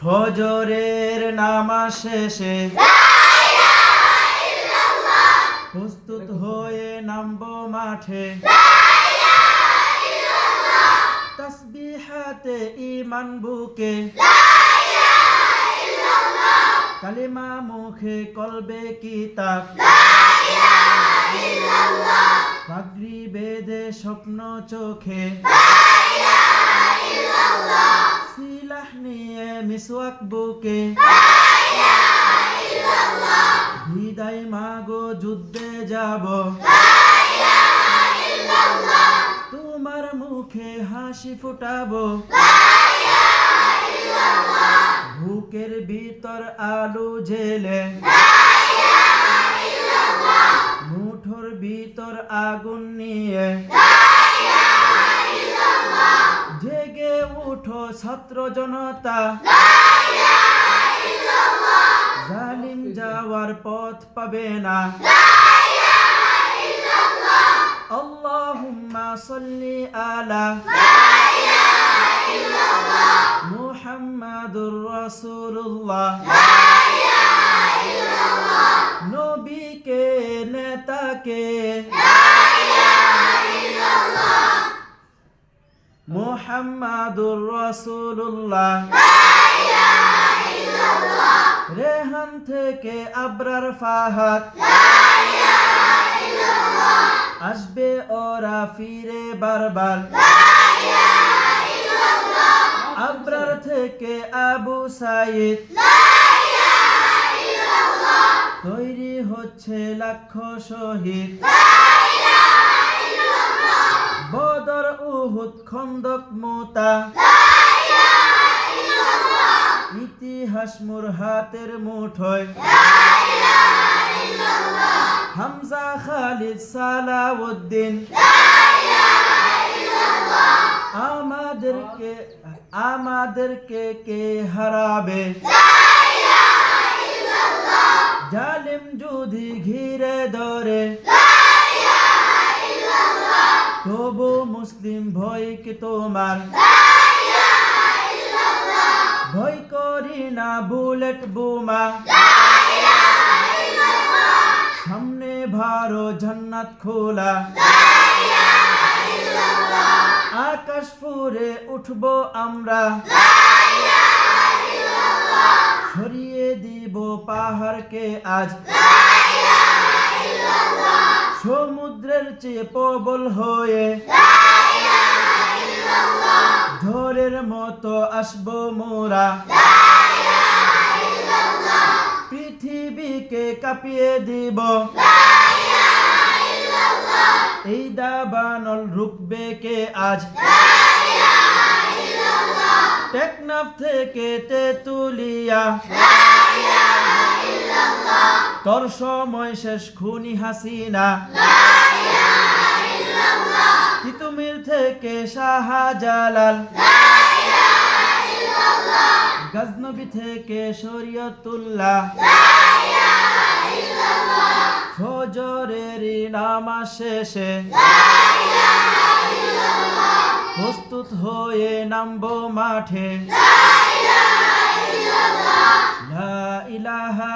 ফজরের নামাজ শেষে প্রস্তুত হয়ে নামবো মাঠে। তসবিহাতে ইমান বুকে। কালিমা মুখে কলবে কিতাব পাগড়ি বেদে স্বপ্ন চোখে। সিলাহ নিয়ে মিসওয়াক বুকে বিদায় মাগো যুদ্ধে যাব তোমার মুখে হাসি ফুটাবো বুকের ভিতর আলু জেলে মুঠোর ভিতর আগুন নিয়ে ছাত্র জনতা। জালিম যাওয়ার পথ পাবে না। আল্লাহুম্মা সাল্লি আলা মুহাম্মাদুর রাসূলুল্লাহ। মুহাম্মাদুর রাসূলুল্লাহ। রেহান থেকে আবরার ফাহাদ। আসবে ওরা ফিরে বারবার। আবরার থেকে আবু সাইদ। তৈরি হচ্ছে লাখ শহীদ। উহুদ খন্দক মোতা ইতিহাস মোর হাতের মুঠোয় হামজা খালিদ সালাউদ্দিন। আমাদেরকে আমাদেরকে কে হারাবে? জালিম যদি ঘিরে ধরে তবু মুসলিম ভয় কি তোমার? ভয় করি না বুলেট বোমা। সামনে ভারো জান্নাত খোলা। আকাশ ফুরে উঠবো আমরা। সরিয়ে দিব পাহাড়কে আজ। সমুদ্রের চেয়ে প্রবল হয়ে ঝড়ের মতো আসব মোরা। পৃথিবীকে কাঁপিয়ে দিব। এই দাবানল রুখবে কে আজ? টেকনাফ থেকে তেতুলিয়া। তোর সময় শেষ খুনি হাসিনা। তিতুমির থেকে শাহজালাল। গজনবী থেকে শরীয়তুল্লাহ। ফজরের নামাজ শেষে। প্রস্তুত হয়ে নামবো মাঠে। লা ইলাহা